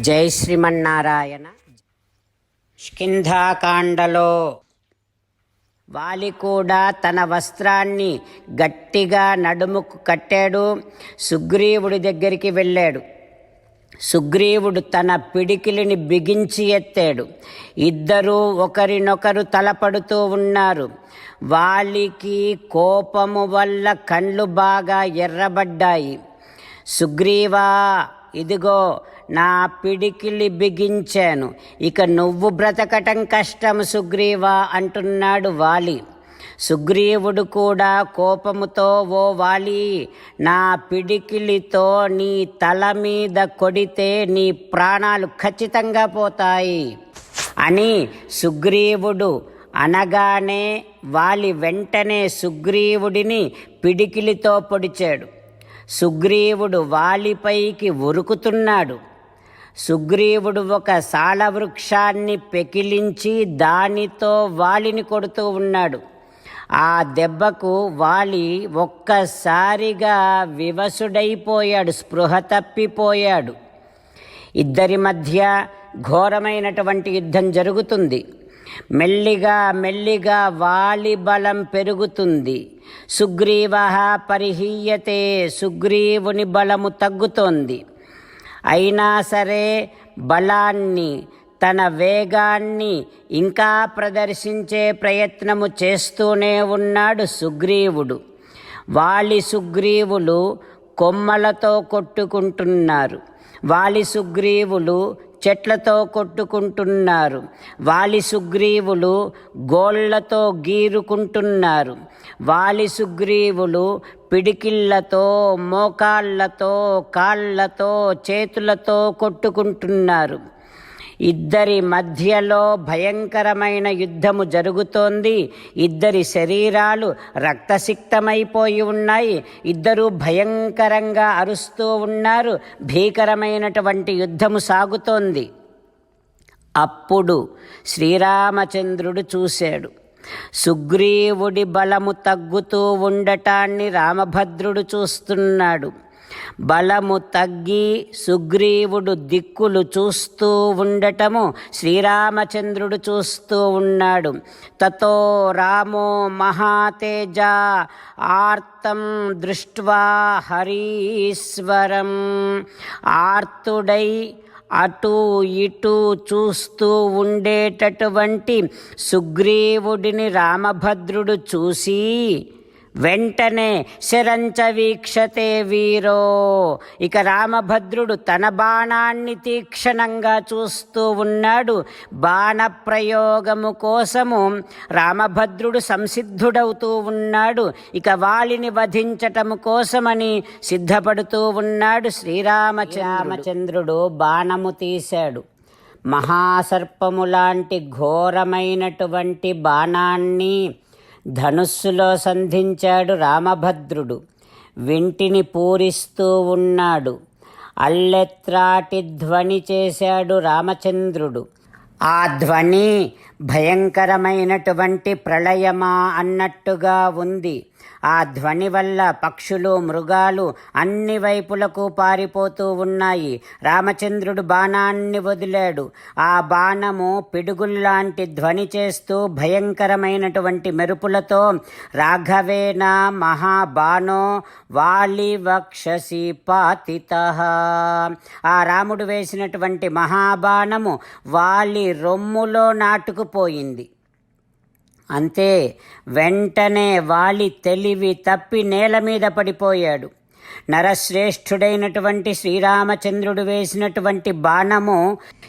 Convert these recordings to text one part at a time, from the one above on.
జై శ్రీమన్నారాయణ. స్కింధాకాండలో వాలి కూడా తన వస్త్రాన్ని గట్టిగా నడుముకు కట్టాడు. సుగ్రీవుడి దగ్గరికి వెళ్ళాడు. సుగ్రీవుడు తన పిడికిలిని బిగించి ఎత్తాడు. ఇద్దరూ ఒకరినొకరు తలపడుతూ ఉన్నారు. వాలికి కోపము వల్ల కళ్ళు బాగా ఎర్రబడ్డాయి. సుగ్రీవా ఇదిగో నా పిడికిలి బిగించాను. ఇక నువ్వు బ్రతకటం కష్టం సుగ్రీవా అంటున్నాడు వాలి. సుగ్రీవుడు కూడా కోపముతో ఓ వాలి నా పిడికిలితో నీ తల మీద కొడితే నీ ప్రాణాలు ఖచ్చితంగా పోతాయి అని సుగ్రీవుడు అనగానే వాలి వెంటనే సుగ్రీవుడిని పిడికిలితో పొడిచాడు. సుగ్రీవుడు వాలిపైకి ఉరుకుతున్నాడు. సుగ్రీవుడు ఒక సాలవృక్షాన్ని పెకిలించి దానితో వాలిని కొడుతూ ఉన్నాడు. ఆ దెబ్బకు వాలి ఒక్కసారిగా వివసుడైపోయాడు స్పృహ తప్పిపోయాడు. ఇద్దరి మధ్య ఘోరమైనటువంటి యుద్ధం జరుగుతుంది. మెల్లిగా మెల్లిగా వాలి బలం పెరుగుతుంది. సుగ్రీవ పరిహీయతే సుగ్రీవుని బలము తగ్గుతోంది. అయినా సరే బలాన్ని తన వేగాన్ని ఇంకా ప్రదర్శించే ప్రయత్నము చేస్తూనే ఉన్నాడు సుగ్రీవుడు. వాలి సుగ్రీవులు కొమ్మలతో కొట్టుకుంటున్నారు. వాలి సుగ్రీవులు చెట్లతో కొట్టుకుంటున్నారు. వాలి సుగ్రీవులు గోళ్ళతో గీరుకుంటున్నారు. వాలి సుగ్రీవులు పిడికిళ్ళతో మోకాళ్ళతో కాళ్ళతో చేతులతో కొట్టుకుంటున్నారు. ఇద్దరి మధ్యలో భయంకరమైన యుద్ధము జరుగుతోంది. ఇద్దరి శరీరాలు రక్తసిక్తమైపోయి ఉన్నాయి. ఇద్దరు భయంకరంగా అరుస్తూ ఉన్నారు. భీకరమైనటువంటి యుద్ధము సాగుతోంది. అప్పుడు శ్రీరామచంద్రుడు చూశాడు. సుగ్రీవుడి బలము తగ్గుతూ ఉండటాన్ని రామభద్రుడు చూస్తున్నాడు. బలము తగ్గి సుగ్రీవుడు దిక్కులు చూస్తూ ఉండటము శ్రీరామచంద్రుడు చూస్తూ ఉన్నాడు. తతో రామో మహాతేజ ఆర్తం దృష్ట్వా హరీశ్వరం. ఆర్తుడై అటు ఇటు చూస్తూ ఉండేటటువంటి సుగ్రీవుడిని రామభద్రుడు చూసి వెంటనే శరంచ వీక్షతే వీరో. ఇక రామభద్రుడు తన బాణాన్ని తీక్షణంగా చూస్తూ ఉన్నాడు. బాణ ప్రయోగము కోసము రామభద్రుడు సంసిద్ధుడవుతూ ఉన్నాడు. ఇక వాలిని వధించటము కోసమని సిద్ధపడుతూ ఉన్నాడు శ్రీరామచంద్రుడు. బాణము తీశాడు. మహాసర్పము లాంటి ఘోరమైనటువంటి బాణాన్ని ధనుస్సులో సంధించాడు రామభద్రుడు. వింటిని పూరిస్తూ ఉన్నాడు. అల్లెత్రాటి ధ్వని చేశాడు రామచంద్రుడు. ఆ ధ్వని భయంకరమైనటువంటి ప్రళయమా అన్నట్టుగా ఉంది. ఆ ధ్వని వల్ల పక్షులు మృగాలు అన్ని వైపులకు పారిపోతూ ఉన్నాయి. రామచంద్రుడు బాణాన్ని వదిలాడు. ఆ బాణము పిడుగుల్లాంటి ధ్వని చేస్తూ భయంకరమైనటువంటి మెరుపులతో రాఘవేన మహాబాణో వాలి వక్షసి పాతిత ఆ రాముడు వేసినటువంటి మహాబాణము వాలి రొమ్ములో నాటుకు నాటుకుపోయింది అంతే వెంటనే వాలి తెలివి తప్పి నేల మీద పడిపోయాడు. నరశ్రేష్ఠుడైనటువంటి శ్రీరామచంద్రుడు వేసినటువంటి బాణము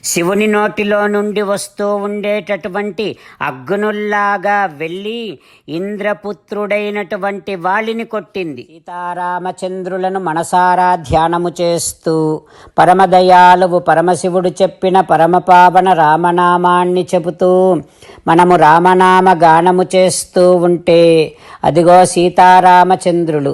శివుని నోటిలో నుండి వస్తూ ఉండేటటువంటి అగ్నుల్లాగా వెళ్ళి ఇంద్రపుత్రుడైనటువంటి వాలిని కొట్టింది. సీతారామచంద్రులను మనసారా ధ్యానము చేస్తూ పరమదయాలువు పరమశివుడు చెప్పిన పరమపావన రామనామాన్ని చెబుతూ మనము రామనామ గానము చేస్తూ ఉంటే అదిగో సీతారామచంద్రులు